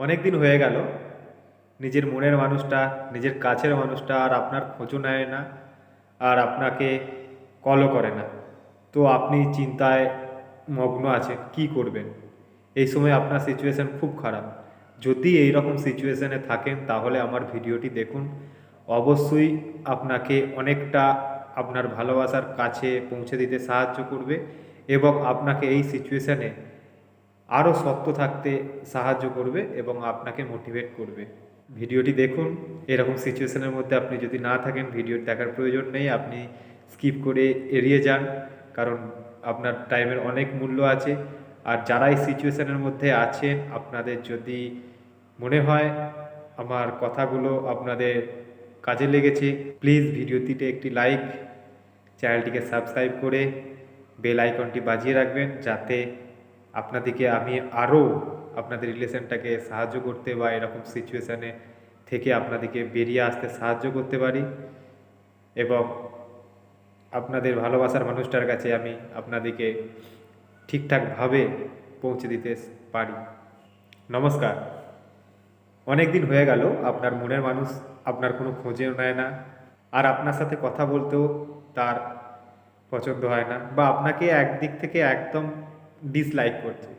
অনেক দিন হয়ে গেল। নিজের মনের মানুষটা, নিজের কাছের মানুষটা আর আপনার খোঁজও নেয় না আর আপনাকে কলও করে না। তো আপনি চিন্তায় মগ্ন আছেন, কি করবেন? এই সময় আপনার সিচুয়েশন খুব খারাপ। যদি এই রকম সিচুয়েশানে থাকেন, তাহলে আমার ভিডিওটি দেখুন। অবশ্যই আপনাকে অনেকটা আপনার ভালোবাসার কাছে পৌঁছে দিতে সাহায্য করবে এবং আপনাকে এই সিচুয়েশনে আরও শক্ত থাকতে সাহায্য করবে এবং আপনাকে মোটিভেট করবে। ভিডিওটি দেখুন। এরকম সিচুয়েশনের মধ্যে আপনি যদি না থাকেন ভিডিও দেখার প্রয়োজন নেই। আপনি স্কিপ করে এড়িয়ে যান, কারণ আপনার টাইমের অনেক মূল্য আছে। আর যারা এই সিচুয়েশনের মধ্যে আছেন, আপনাদের যদি মনে হয় আমার কথাগুলো আপনাদের কাজে লেগেছে প্লিজ ভিডিওটিতে একটি লাইক চ্যানেলটিকে সাবস্ক্রাইব করে বেল আইকনটি বাজিয়ে রাখবেন, যাতে আপনাদেরকে আমি আরও আপনাদের রিলেশনটাকে সাহায্য করতে বা এরকম সিচুয়েশানে থেকে আপনাদেরকে বেরিয়ে আসতে সাহায্য করতে পারি এবং আপনাদের ভালোবাসার মানুষটার কাছে আমি আপনাদেরকে ঠিকঠাকভাবে পৌঁছে দিতে পারি। নমস্কার। অনেক দিন হয়ে গেল, আপনার মনের মানুষ আপনার কোনো খোঁজেও নেয় না আর আপনার সাথে কথা বলতেও তার পছন্দ হয় না বা আপনাকে একদিক থেকে একদম ডিসলাইক করছে।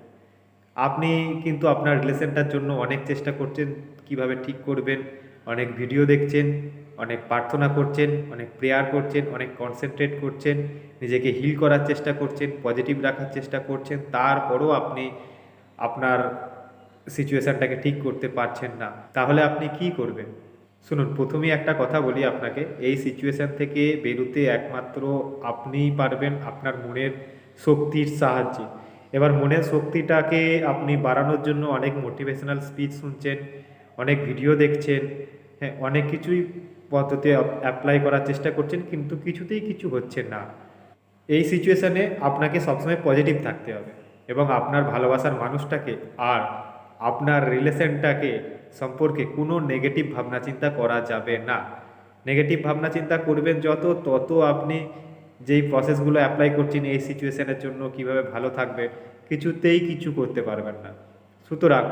আপনি কিন্তু আপনার রিলেশনটার জন্য অনেক চেষ্টা করছেন, কীভাবে ঠিক করবেন, অনেক ভিডিও দেখছেন, অনেক প্রার্থনা করছেন, অনেক প্রেয়ার করছেন, অনেক কনসেন্ট্রেট করছেন, নিজেকে হিল করার চেষ্টা করছেন পজিটিভ রাখার চেষ্টা করছেন, তারপরও আপনি আপনার সিচুয়েশানটাকে ঠিক করতে পারছেন না। তাহলে আপনি কি করবেন? শুনুন, প্রথমেই একটা কথা বলি আপনাকে। এই সিচুয়েশান থেকে বেরোতে একমাত্র আপনিই পারবেন আপনার মনের শক্তির সাহায্যে। এবার মনের শক্তিটাকে আপনি বাড়ানোর জন্য অনেক মোটিভেশনাল স্পিচ শুনছেন, অনেক ভিডিও দেখছেন হ্যাঁ অনেক কিছুই পদ্ধতি অ্যাপ্লাই করার চেষ্টা করছেন, কিন্তু কিছুতেই কিছু হচ্ছে না। এই সিচুয়েশানে আপনাকে সবসময় পজিটিভ থাকতে হবে এবং আপনার ভালোবাসার মানুষটাকে আর আপনার রিলেশনটাকে সম্পর্কে কোনো নেগেটিভ ভাবনা চিন্তা করা যাবে না। নেগেটিভ ভাবনা চিন্তা করবেন যত, তত আপনি যেই প্রসেসগুলো অ্যাপ্লাই করছেন এই সিচুয়েশনের জন্য কীভাবে ভালো থাকবে, কিছুতেই কিছু করতে পারবেন না। সুতরাং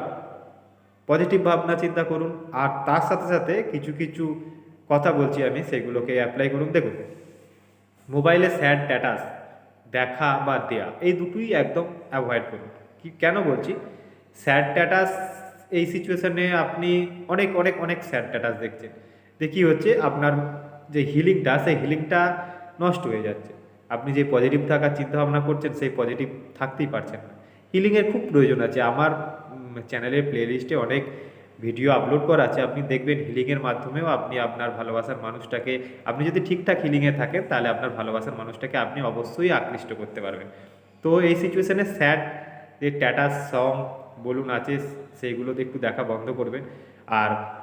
পজিটিভ ভাবনা চিন্তা করুন, আর তার সাথে সাথে কিছু কিছু কথা বলছি আমি, সেগুলোকে অ্যাপ্লাই করুন। দেখুন মোবাইলে স্যাড স্ট্যাটাস দেখা বা দেয়া, এই দুটোই একদম অ্যাভয়েড করুন। কি, কেন বলছি? স্যাড স্ট্যাটাস এই সিচুয়েশনে আপনি অনেক অনেক অনেক স্যাড স্ট্যাটাস দেখছেন। দেখি হচ্ছে আপনার যে হিলিংটা সেই হিলিংটা নষ্ট হয়ে যাচ্ছে। আপনি যে পজিটিভ থাকার চিন্তাভাবনা করছেন, সেই পজিটিভ থাকতেই পারছেন না। হিলিংয়ের খুব প্রয়োজন আছে। আমার চ্যানেলের প্লেলিস্টে অনেক ভিডিও আপলোড করা আছে। আপনি দেখবেন হিলিংয়ের মাধ্যমেও আপনি আপনার ভালোবাসার মানুষটাকে, আপনি যদি ঠিকঠাক হিলিংয়ে থাকেন, তাহলে আপনার ভালোবাসার মানুষটাকে আপনি অবশ্যই আকৃষ্ট করতে পারবেন। তো এই সিচুয়েশানে স্যাড যে ট্যাটাস সং বলুন আছে, সেইগুলোতে একটু দেখা বন্ধ করবেন। আর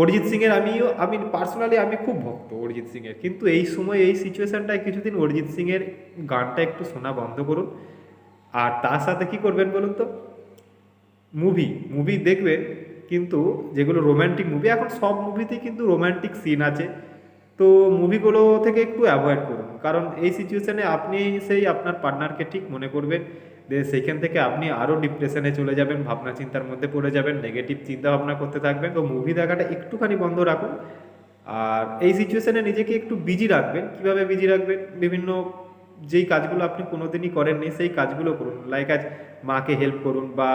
অরিজিৎ সিংয়ের আমিও, আমি পার্সোনালি আমি খুব ভক্ত অরিজিৎ সিংয়ের। কিন্তু এই সময় এই সিচুয়েশানটায় কিছুদিন অরিজিৎ সিংয়ের গানটা একটু শোনা বন্ধ করুন। আর তার সাথে কি করবেন বলুন তো? মুভি মুভি দেখবেন, কিন্তু যেগুলো রোম্যান্টিক মুভি এখন সব মুভিতেই কিন্তু রোম্যান্টিক সিন আছে। তো মুভিগুলো থেকে একটু অ্যাভয়েড করুন। কারণ এই সিচুয়েশানে আপনি সেই আপনার পার্টনারকে ঠিক মনে করবেন যে সেইখান থেকে আপনি আরও ডিপ্রেশনে চলে যাবেন, ভাবনা চিন্তার মধ্যে পড়ে যাবেন নেগেটিভ চিন্তা ভাবনা করতে থাকবেন। তো মুভি দেখাটা একটুখানি বন্ধ রাখুন। আর এই সিচুয়েশানে নিজেকে একটু বিজি রাখবেন। কীভাবে বিজি রাখবেন? বিভিন্ন যেই কাজগুলো আপনি কোনোদিনই করেননি, সেই কাজগুলো করুন। লাইক আজ মাকে হেল্প করুন বা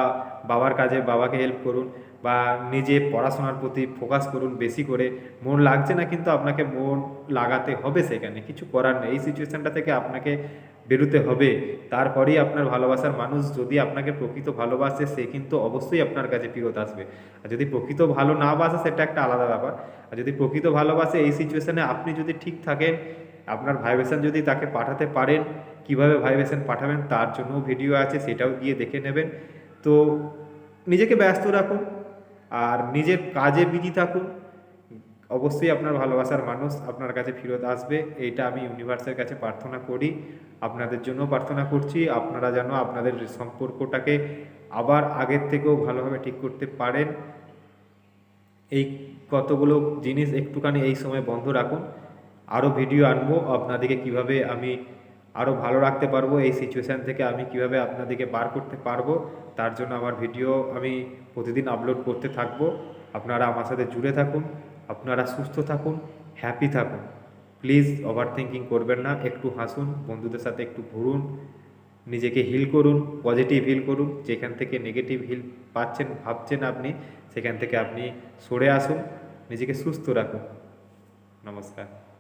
বাবার কাজে বাবাকে হেল্প করুন বা নিজে পড়াশোনার প্রতি ফোকাস করুন বেশি করে। মন লাগছে না কিন্তু আপনাকে মন লাগাতে হবে সেখানে। কিছু করার নেই। এই সিচুয়েশানটা থেকে আপনাকে বেরোতে হবে। তারপরেই আপনার ভালোবাসার মানুষ যদি আপনাকে প্রকৃত ভালোবাসে, সে কিন্তু অবশ্যই আপনার কাছে ফেরত আসবে। আর যদি প্রকৃত ভালো না বাসে, সেটা একটা আলাদা ব্যাপার। আর যদি প্রকৃত ভালোবাসে, এই সিচুয়েশানে আপনি যদি ঠিক থাকেন আপনার ভাইব্রেশন যদি তাকে পাঠাতে পারেন, কীভাবে ভাইব্রেশন পাঠাবেন তার জন্য ভিডিও আছে, সেটাও গিয়ে দেখে নেবেন। তো নিজেকে ব্যস্ত রাখুন আর নিজের কাজে বিজি থাকুন। অবশ্যই আপনার ভালোবাসার মানুষ আপনার কাছে ফেরত আসবে, এইটা আমি ইউনিভার্সের কাছে প্রার্থনা করি। আপনাদের জন্য প্রার্থনা করছি, আপনারা যেন আপনাদের সম্পর্কটাকে আবার আগের থেকেও ভালোভাবে ঠিক করতে পারেন। এই কতগুলো জিনিস একটুখানি এই সময় বন্ধ রাখুন। আরও ভিডিও আনব আপনাদেরকে কীভাবে আমি আরও ভালো রাখতে পারব, এই সিচুয়েশান থেকে আমি কীভাবে আপনাদেরকে বার করতে পারব, তার জন্য আমার ভিডিও আমি প্রতিদিন আপলোড করতে থাকব। আপনারা আমার সাথে জুড়ে থাকুন, আপনারা সুস্থ থাকুন হ্যাপি থাকুন। প্লিজ ওভার থিঙ্কিং করবেন না, একটু হাসুন, বন্ধুদের সাথে একটু ঘুরুন, নিজেকে হিল করুন পজিটিভ হিল করুন, যেখান থেকে নেগেটিভ হিল পাচ্ছেন, ভাবছেন আপনি, সেখান থেকে আপনি সরে আসুন, নিজেকে সুস্থ রাখুন। নমস্কার।